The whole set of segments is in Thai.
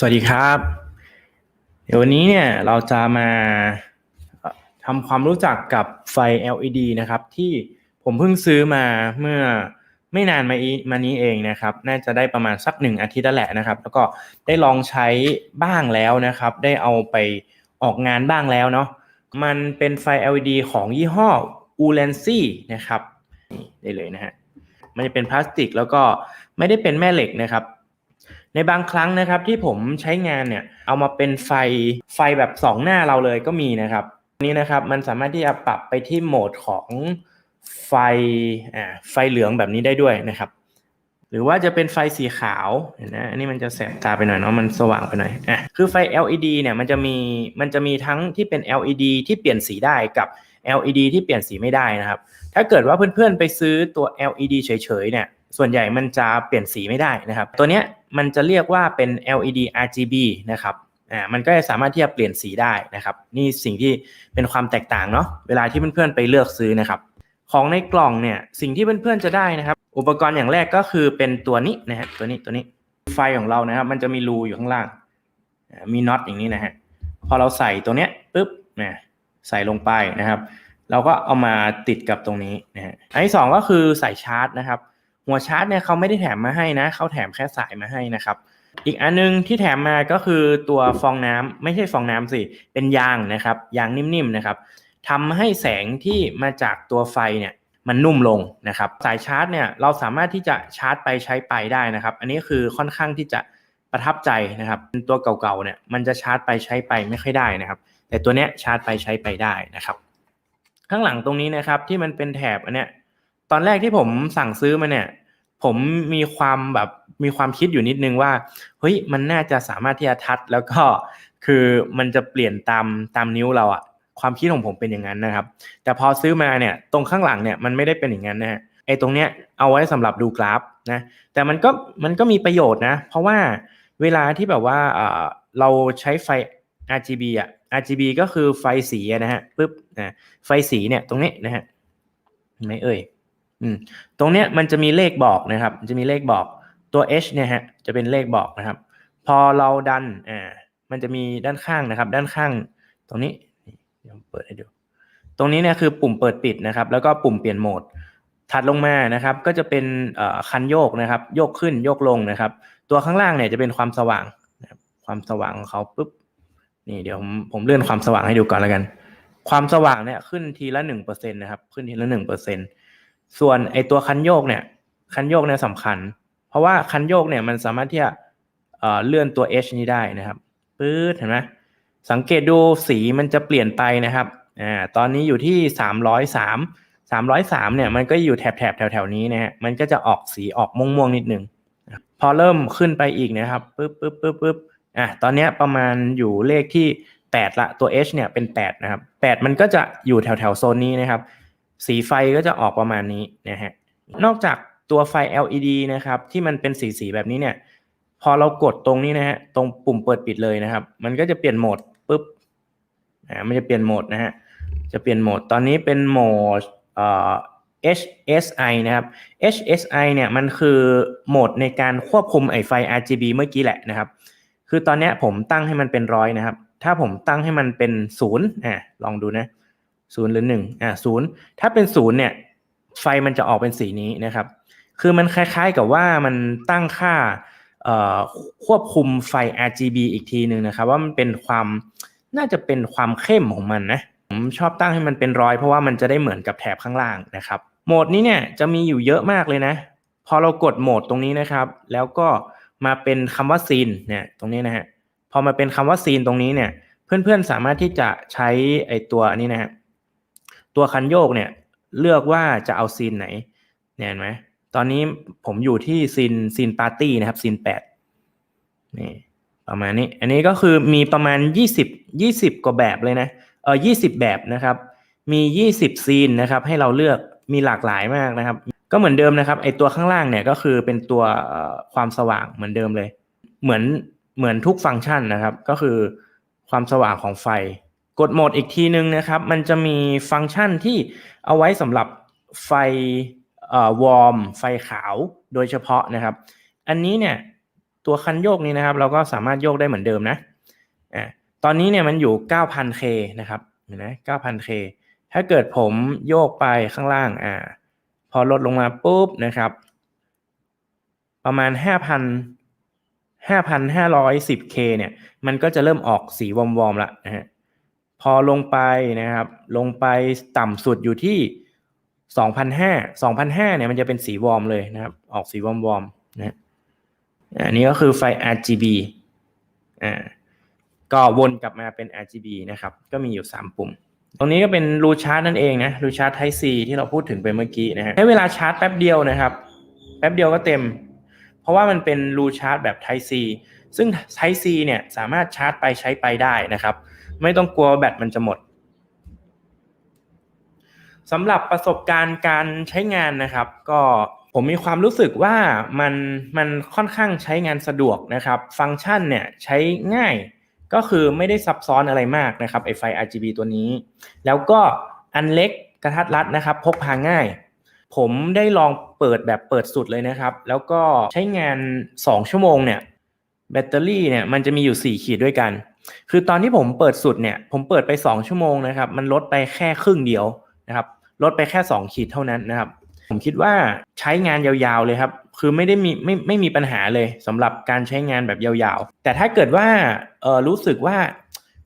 สวัสดีครับ เดี๋ยววันนี้เนี่ยเราจะมาทำความรู้จักกับไฟ LED นะครับ ที่ผมเพิ่งซื้อมาเมื่อไม่นานมาอีมานี้เองนะครับ น่าจะได้ประมาณสักหนึ่งอาทิตย์แล้วแหละนะครับ แล้วก็ได้ลองใช้บ้างแล้วนะครับ ได้เอาไปออกงานบ้างแล้วเนาะมันเป็นไฟ LED ของยี่ห้อ u l a n c y นะครับนี่ได้เลยนะฮะมันจะเป็นพลาสติกแล้วก็ไม่ได้เป็นแม่เหล็กนะครับ ในบางครั้งนะครับที่ผมใช้งานเนี่ยเอามาเป็นไฟไฟแบบสองหน้าเราเลยก็มีนะครับนนี้นะครับมันสามารถที่จะปรับไปที่โหมดของไฟอ่าไฟเหลืองแบบนี้ได้ด้วยนะครับ หรือว่าจะเป็นไฟสีขาวเห็นนะอันนี้มันจะแสบตาไปหน่อยเนาะมันสว่างไปหน่อยอะคือไฟ LED เนี่ยมันจะมีมันจะมีทั้งที่เป็น LED ที่เปลี่ยนสีได้กับ LED ที่เปลี่ยนสีไม่ได้นะครับ ถ้าเกิดว่าเพื่อนๆไปซื้อตัว LED เฉยๆเนี่ย ส่วนใหญ่มันจะเปลี่ยนสีไม่ได้นะครับ ตัวเนี้ยมันจะเรียกว่าเป็น LED RGB นะครับอ่ามันก็จะสามารถที่จะเปลี่ยนสีได้นะครับ นี่สิ่งที่เป็นความแตกต่างเนาะเวลาที่เพื่อนๆไปเลือกซื้อนะครับของในกล่องเนี่ยสิ่งที่เพื่อนๆจะได้นะครับ อุปกรณ์อย่างแรกก็คือเป็นตัวนี้นะฮะตัวนี้ตัวนี้ไฟของเรานะครับ มันจะมีรูอยู่ข้างล่าง มีน็อตอย่างนี้นะฮะพอเราใส่ตัวเนี้ยปุ๊บนะใส่ลงไปนะครับ เราก็เอามาติดกับตรงนี้นะฮะอันที่สองก็คือใส่ชาร์จนะครับ หัวชาร์จเนี่ยเขาไม่ได้แถมมาให้นะเขาแถมแค่สายมาให้นะครับ อีกอันนึงที่แถมมาก็คือตัวฟองน้ำไม่ใช่ฟองน้ำสิเป็นยางนะครับยางนิ่มๆนะครับทำให้แสงที่มาจากตัวไฟเนี่ยมันนุ่มลงนะครับสายชาร์จเนี่ยเราสามารถที่จะชาร์จไปใช้ไปได้นะครับ อันนี้คือค่อนข้างที่จะประทับใจนะครับตัวเก่าๆเนี่ยมันจะชาร์จไปใช้ไปไม่ค่อยได้นะครับ แต่ตัวเนี้ยชาร์จไปใช้ไปได้นะครับ ข้างหลังตรงนี้นะครับที่มันเป็นแถบอันเนี้ย ตอนแรกที่ผมสั่งซื้อมาเนี่ย ผมมีความแบบมีความคิดอยู่นิดนึงว่าเฮ้ยมันน่าจะสามารถที่จะทัดแล้วก็คือมันจะเปลี่ยนตามตามนิ้วเราอะความคิดของผมเป็นอย่างนั้นนะครับ แต่พอซื้อมาเนี่ยตรงข้างหลังเนี่ยมันไม่ได้เป็นอย่างนั้นนะฮะไอ้ตรงเนี้ยเอาไว้สำหรับดูกราฟนะแต่มันก็มันก็มีประโยชน์นะ เพราะว่าเวลาที่แบบว่าเราใช้ไฟ RGB อะ RGB ก็คือไฟสีนะฮะปึ๊บนะไฟสีเนี่ยตรงนี้นะฮะเห็นไหมเอ่ย อืมตรงเนี้ยมันจะมีเลขบอกนะครับ จะมีเลขบอกตัว h เนี่ยฮะจะเป็นเลขบอกนะครับ พอเราดันอ่ามันจะมีด้านข้างนะครับ ด้านข้าง ตรงนี้เดี๋ยวเปิดให้ดูตรงนี้เนี่ยคือปุ่มเปิดปิดนะครับ แล้วก็ปุ่มเปลี่ยนโหมด ถัดลงมานะครับ ก็จะเป็นคันโยกนะครับ โยกขึ้นโยกลงนะครับ ตัวข้างล่างเนี่ยจะเป็นความสว่างครับความสว่างของเขาปุ๊บนี่เดี๋ยวผมผมเลื่อนความสว่างให้ดูก่อนแล้วกัน ความสว่างเนี่ยขึ้นทีละหนึ่งเปอร์เซ็นต์นะครับ ขึ้นทีละหนึ่งเปอร์เซ็นต์ ส่วนไอตัวคันโยกเนี่ย คันโยกเนี่ยสำคัญ เพราะว่าคันโยกเนี่ยมันสามารถที่จะเเลื่อนตัว h นี้ได้นะครับปื๊ดเห็นไหมสังเกตดูสีมันจะเปลี่ยนไปนะครับอ่าตอนนี้อยู่ที่สามร้อยสามสามร้อยสามเนี่ยมันก็อยู่แถบแถบแถวแถวนี้นะฮะมันก็จะออกสีออกม่วงๆนิดนึงพอเริ่มขึ้นไปอีกนะครับปึ๊บปึ๊บปึ๊บปึ๊บอะตอนนี้ประมาณอยู่เลขที่แปดละตัว h เนี่ยเป็นแปดนะครับแปดมันก็จะอยู่แถวแถวโซนนี้นะครับ สีไฟก็จะออกประมาณนี้นะฮะนอกจากตัวไฟ LED นะครับที่มันเป็นสีสีๆแบบนี้เนี่ย พอเรากดตรงนี้นะฮะตรงปุ่มเปิดปิดเลยนะครับ มันก็จะเปลี่ยนโหมดปุ๊บอ่ามันจะเปลี่ยนโหมดนะฮะจะเปลี่ยนโหมดตอนนี้เป็นโหมดเอ่อ HSI นะครับ HSI เนี่ยมันคือโหมดในการควบคุมไอไฟ RGB เมื่อกี้แหละนะครับ คือตอนนี้ผมตั้งให้มันเป็นร้อยนะครับ ถ้าผมตั้งให้มันเป็นศูนย์อ่าลองดูนะ ศูนย์หรือหนึ่งอ่าศูนย์ถ้าเป็นศูนย์เนี่ย ไฟมันจะออกเป็นสีนี้นะครับ คือมันคล้ายๆกับว่ามันตั้งค่าควบคุมไฟ RGB อีกทีหนึ่งนะครับ ว่ามันเป็นความน่าจะเป็นความเข้มของมันนะผมชอบตั้งให้มันเป็นร้อยเพราะว่ามันจะได้เหมือนกับแถบข้างล่างนะครับโหมดนี้เนี่ยจะมีอยู่เยอะมากเลยนะ พอเรากดโหมดตรงนี้นะครับ แล้วก็มาเป็นคำว่าซีนเนี่ยตรงนี้นะฮะพอมาเป็นคำว่าซีนตรงนี้เนี่ย เพื่อนๆสามารถที่จะใช้ไอตัวนนี้นะฮะ ตัวคันโยกเนี่ยเลือกว่าจะเอาซีนไหนเนี่ยเห็นไหมตอนนี้ผมอยู่ที่ซีนซีนปาร์ตี้นะครับซีนแปดนี่ประมาณนี้ อันนี้ก็คือมีประมาณยี่สิบยี่สิบกว่าแบบเลยนะเออยี่สิบแบบนะครับ มียี่สิบซีนนะครับ ให้เราเลือกมีหลากหลายมากนะครับ ก็เหมือนเดิมนะครับไอตัวข้างล่างเนี่ยก็คือเป็นตัวความสว่างเหมือนเดิมเลย เหมือนเหมือนทุกฟังก์ชันนะครับ ก็คือความสว่างของไฟ กดโหมดอีกทีนึงนะครับ มันจะมีฟังก์ชันที่เอาไว้สำหรับไฟเอ่อวอร์มไฟขาวโดยเฉพาะนะครับ อันนี้เนี่ยตัวคันโยกนี้นะครับ เราก็สามารถโยกได้เหมือนเดิมนะอ่าตอนนี้เนี่ยมันอยู่ 9,000K นะครับเห็นไหม 9,000K ถ้าเกิดผมโยกไปข้างล่างอ่าพอลดลงมาปุ๊บนะครับ ประมาณ 5,000 5,510K เนี่ย มันก็จะเริ่มออกสีวอมๆละนะฮะ พอลงไปนะครับ ลงไปต่ำสุดอยู่ที่ 2,500 2,500เนี่ยมันจะเป็นสีวอร์มเลยนะครับ ออกสีวอมๆนะฮะอันนี้ก็คือไฟ RGB อ่าก็วนกลับมาเป็น RGB นะครับ ก็มีอยู่ 3 ปุ่ม ตรงนี้ก็เป็นรูชาร์จนั่นเองนะ รูชาร์จ Type C ที่เราพูดถึงไปเมื่อกี้นะฮะใช้เวลาชาร์จแป๊บเดียวนะครับ แป๊บเดียวก็เต็ม เพราะว่ามันเป็นรูชาร์จแบบ Type C ซึ่ง Type C เนี่ยสามารถชาร์จไปใช้ไปได้นะครับ ไม่ต้องกลัวแบตมันจะหมดสำหรับประสบการณ์การใช้งานนะครับ ก็ผมมีความรู้สึกว่ามันมันค่อนข้างใช้งานสะดวกนะครับ ฟังก์ชันเนี่ยใช้ง่ายก็คือไม่ได้ซับซ้อนอะไรมากนะครับไอไฟ RGB ตัวนี้ แล้วก็อันเล็กกระทัดรัดนะครับ พกพาง่าย ผมได้ลองเปิดแบบเปิดสุดเลยนะครับ แล้วก็ใช้งาน 2 ชั่วโมงเนี่ยแบตเตอรี่เนี่ยมันจะมีอยู่ 4 ขีดด้วยกัน คือตอนที่ผมเปิดสุดเนี่ย ผมเปิดไป 2 ชั่วโมงนะครับ มันลดไปแค่ครึ่งเดียวนะครับ ลดไปแค่ 2 ขีดเท่านั้นนะครับ ผมคิดว่าใช้งานยาวๆเลยครับ คือไม่ได้มีไม่ไม่มีปัญหาเลยสำหรับการใช้งานแบบยาวๆ แต่ถ้าเกิดว่าเออรู้สึกว่า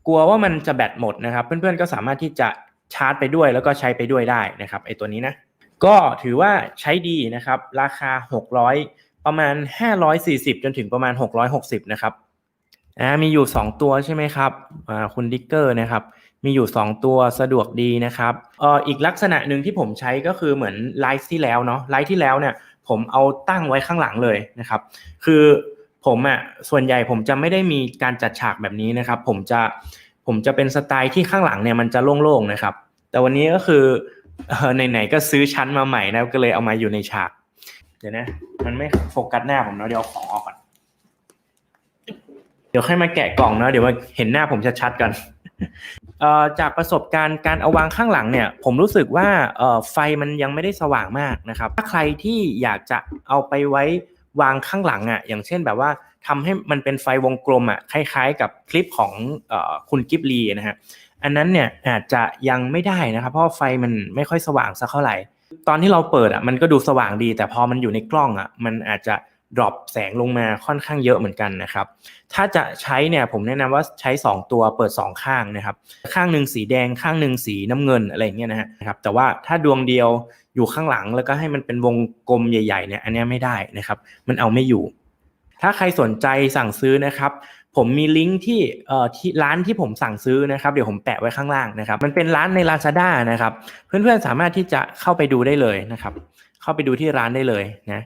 กลัวว่ามันจะแบตหมดนะครับ เพื่อนๆก็สามารถที่จะชาร์จไปด้วยแล้วก็ใช้ไปด้วยได้นะครับไอตัวนี้นะก็ถือว่าใช้ดีนะครับ ราคา 600 ประมาณ 540 จนถึงประมาณ 660 นะครับ อ่ามีอยู่ 2 ตัวใช่ไหมครับอ่าคุณดิกเกอร์นะครับมีอยู่ 2 ตัวสะดวกดีนะครับเอ่ออีกลักษณะหนึ่งที่ผมใช้ก็คือเหมือนไลฟ์ที่แล้วเนาะไลฟ์ที่แล้วเนี่ยผมเอาตั้งไว้ข้างหลังเลยนะครับ คือผมอะส่วนใหญ่ผมจะไม่ได้มีการจัดฉากแบบนี้นะครับ ผมจะผมจะเป็นสไตล์ที่ข้างหลังเนี่ยมันจะโล่งๆนะครับ แต่วันนี้ก็คือเออไหนๆก็ซื้อชั้นมาใหม่นะก็เลยเอามาอยู่ในฉาก เดี๋ยวนะ มันไม่โฟกัสหน้าผมเนาะเดี๋ยวเอาของออกก่อน เดี๋ยวค่อยมาแกะกล่องเนาะเดี๋ยวมาเห็นหน้าผมชัดๆกันจากประสบการณ์การเอาวางข้างหลังเนี่ย ผมรู้สึกว่าไฟมันยังไม่ได้สว่างมากนะครับ ถ้าใครที่อยากจะเอาไปไว้วางข้างหลังอะ อย่างเช่นแบบว่าทำให้มันเป็นไฟวงกลมอะคล้าย ๆ กับคลิปของอคุณกิบลีนะฮะอันนั้นเนี่ยอาจจะยังไม่ได้นะครับ เพราะไฟมันไม่ค่อยสว่างสักเท่าไหร่ ตอนที่เราเปิดอะมันก็ดูสว่างดี แต่พอมันอยู่ในกล้องอะ มันอาจจะ ดรอปแสงลงมาค่อนข้างเยอะเหมือนกันนะครับ ถ้าจะใช้เนี่ยผมแนะนำว่าใช้ 2 ตัวเปิด 2 ข้างนะครับ ข้างหนึ่งสีแดงข้างหนึ่งสีน้ำเงินอะไรเงี้ยนะฮะครับแต่ว่าถ้าดวงเดียวอยู่ข้างหลังแล้วก็ให้มันเป็นวงกลมใหญ่ๆเนี่ยอันนี้ไม่ได้นะครับ มันเอาไม่อยู่ ถ้าใครสนใจสั่งซื้อนะครับผมมีลิงก์ที่เอ่อที่ร้านที่ผมสั่งซื้อนะครับเดี๋ยวผมแปะไว้ข้างล่างนะครับ มันเป็นร้านใน Lazada นะครับ เพื่อนๆสามารถที่จะเข้าไปดูได้เลยนะครับ เข้าไปดูที่ร้านได้เลยนะ